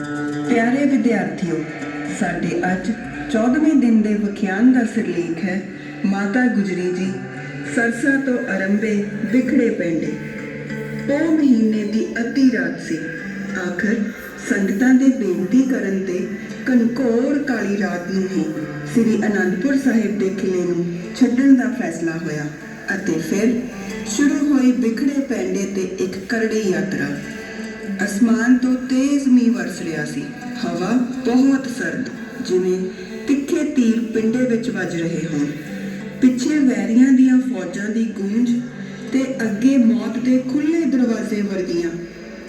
ਪਿਆਰੇ ਵਿਦਿਆਰਥੀਓ, ਸਾਡੇ ਅੱਜ 14ਵੇਂ ਦਿਨ ਦੇ ਵਿਖਿਆਨ ਦਾ ਸਿਰਲੇਖ ਹੈ, ਮਾਤਾ ਗੁਜਰੀ ਜੀ, ਸਰਸਾ ਤੋਂ ਅਰੰਭੇ ਵਿਖੜੇ ਪੈਂਦੇ। ਉਹ ਮਹੀਨੇ ਦੀ ਅੱਧੀ ਰਾਤ ਸੀ। ਆਖਰ ਸੰਗਤਾਂ ਦੇ ਬੇਨਤੀ ਕਰਨ ਤੇ ਕਨਕੋਰ ਕਾਲੀ ਰਾਤ ਨੂੰ ਹੀ ਸ੍ਰੀ ਅਨੰਦਪੁਰ ਸਾਹਿਬ ਦੇ ਕਿਲੇ ਨੂੰ ਛੱਡਣ ਦਾ ਫੈਸਲਾ ਹੋਇਆ ਅਤੇ ਫਿਰ ਸ਼ੁਰੂ ਹੋਈ ਵਿਖੜੇ ਪੈਂਡੇ ਤੇ ਇੱਕ ਕਰੜੀ ਯਾਤਰਾ। ਅਸਮਾਨ ਤੋਂ ਤੇਜ਼ ਮੀਂਹ ਰਿਹਾ ਸੀ। ਹਵਾ ਬਹੁਤ ਸਰਦ, ਜਿਵੇਂ ਤਿੱਖੇ ਤੀਰ ਪਿੰਡੇ ਵਿੱਚ ਵੱਜ ਰਹੇ ਹੋਣ। ਪਿੱਛੇ ਵੈਰੀਆਂ ਦੀਆਂ ਫੌਜਾਂ ਦੀ ਗੂੰਜ ਤੇ ਅੱਗੇ ਮੌਤ ਦੇ ਖੁੱਲੇ ਦਰਵਾਜ਼ੇ ਵਰਗੀਆਂ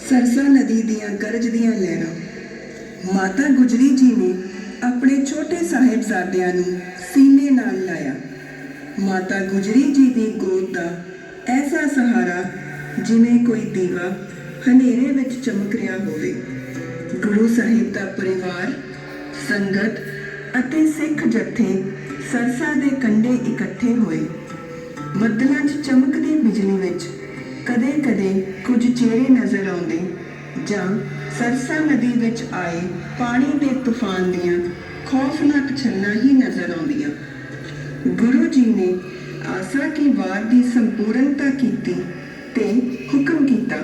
ਸਰਸਾ ਨਦੀ ਦੀਆਂ ਗਰਜਦੀਆਂ ਲਹਿਰਾਂ। ਮਾਤਾ ਗੁਜਰੀ ਜੀ ਨੇ ਆਪਣੇ ਛੋਟੇ ਸਾਹਿਬਜ਼ਾਦਿਆਂ ਨੂੰ ਸੀਨੇ ਨਾਲ ਲਾਇਆ। ਮਾਤਾ ਗੁਜਰੀ ਜੀ ਦੀ ਗੋਦ ਦਾ ਐਸਾ ਸਹਾਰਾ ਜਿਵੇਂ ਕੋਈ ਦੀਵਾ ਹਨੇਰੇ ਵਿੱਚ ਚਮਕ ਰਿਹਾ ਹੋਵੇ। ਗੁਰੂ ਸਾਹਿਬ ਦਾ ਪਰਿਵਾਰ, ਸੰਗਤ ਅਤੇ ਸਿੱਖ ਜਥੇ ਸਰਸਾ ਦੇ ਕੰਢੇ ਇਕੱਠੇ ਹੋਏ। ਬੱਦਲਾਂ 'ਚ ਚਮਕਦੀ ਬਿਜਲੀ ਵਿੱਚ ਕਦੇ-ਕਦੇ ਕੁਝ ਚਿਹਰੇ ਨਜ਼ਰ ਆਉਂਦੇ ਜਾਂ ਸਰਸਾ ਨਦੀ ਵਿੱਚ ਆਏ ਪਾਣੀ ਦੇ ਤੂਫਾਨ ਦੀਆਂ ਖੌਫਨਾਕ ਛੱਲਾਂ ਹੀ ਨਜ਼ਰ ਆਉਂਦੀਆਂ। ਗੁਰੂ ਜੀ ਨੇ ਆਸਾ ਕੀ ਵਾਰ ਦੀ ਸੰਪੂਰਨਤਾ ਕੀਤੀ ਤੇ ਹੁਕਮ ਕੀਤਾ।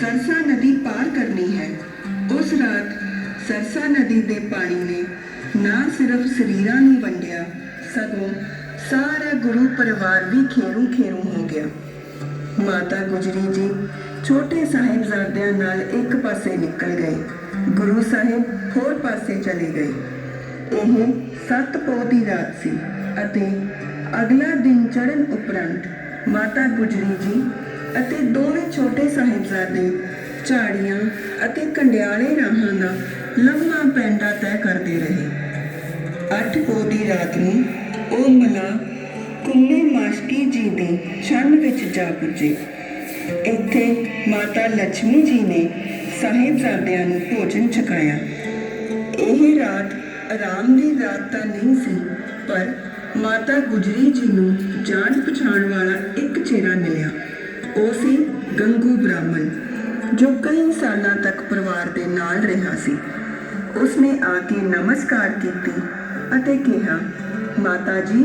ਸਰਸਾ ਨਦੀ ਪਾਰ ਹੈ। ਉਸ ਰਾਤ ਸਰਸਾ ਨਦੀ ਦੇ ਪਾਣੀ ਨੇ ਨਾ ਸਿਰਫ ਸਰੀਰਾਂ ਨੂੰ ਵੰਡਿਆ, ਸਗੋਂ ਸਾਰਾ ਗੁਰੂ ਪਰਿਵਾਰ ਵੀ ਖੇਰੂ ਖੇਰੂ ਹੋ ਗਿਆ। ਮਾਤਾ ਗੁਜਰੀ ਜੀ ਛੋਟੇ ਸਾਹਿਬਜ਼ਾਦਿਆਂ ਨਾਲ ਇੱਕ ਪਾਸੇ ਨਿਕਲ ਗਏ। ਗੁਰੂ ਸਾਹਿਬ ਹੋਰ ਪਾਸੇ ਚਲੇ ਗਏ। ਇਹ ਸੱਤ ਪੋਹ ਦੀ ਰਾਤ ਸੀ ਅਤੇ ਅਗਲਾ ਦਿਨ ਚੜ੍ਹਨ ਉਪਰੰਤ ਮਾਤਾ ਗੁਜਰੀ ਜੀ ਅਤੇ ਦੋਵੇਂ ਛੋਟੇ ਸਾਹਿਬਜ਼ਾਦੇ ਝਾੜੀਆਂ ਅਤੇ ਕੰਡਿਆਲੇ ਰਾਹਾਂ ਦਾ ਲੰਮਾ ਪੈਂਡਾ ਤੈਅ ਕਰਦੇ ਰਹੇ। ਅੱਠ ਪੋਹ ਦੀ ਰਾਤ ਨੂੰ ਉਹ ਮਲਾ ਕੁੰਨੇ ਮਾਸ਼ਕੀ ਜੀ ਦੀ ਛੰਨ ਵਿੱਚ ਜਾ ਪੁੱਜੇ। ਇੱਥੇ ਮਾਤਾ ਲక్ష్ਮੀ ਜੀ ਨੇ ਸਾਹਿਬਜ਼ਾਦਿਆਂ ਨੂੰ ਭੋਜਨ ਛਕਾਇਆ। ਇਹ ਰਾਤ ਆਰਾਮ ਦੀ ਰਾਤ ਤਾਂ ਨਹੀਂ ਸੀ, ਪਰ ਮਾਤਾ ਗੁਜਰੀ ਜੀ ਨੂੰ ਜਾਣ ਪਛਾਣ ਵਾਲਾ ਇੱਕ ਚਿਹਰਾ ਮਿਲਿਆ। ਉਹ ਸੀ ਗੰਗੂ ਬ੍ਰਾਹਮਣ। ਜੋ ਕਈ ਸਾਲਾਂ ਤੱਕ ਪਰਿਵਾਰ ਦੇ ਨਾਲ ਰਿਹਾ ਸੀ, ਉਸਨੇ ਆ ਕੇ ਨਮਸਕਾਰ ਕੀਤੀ ਅਤੇ ਕਿਹਾ, ਮਾਤਾ ਜੀ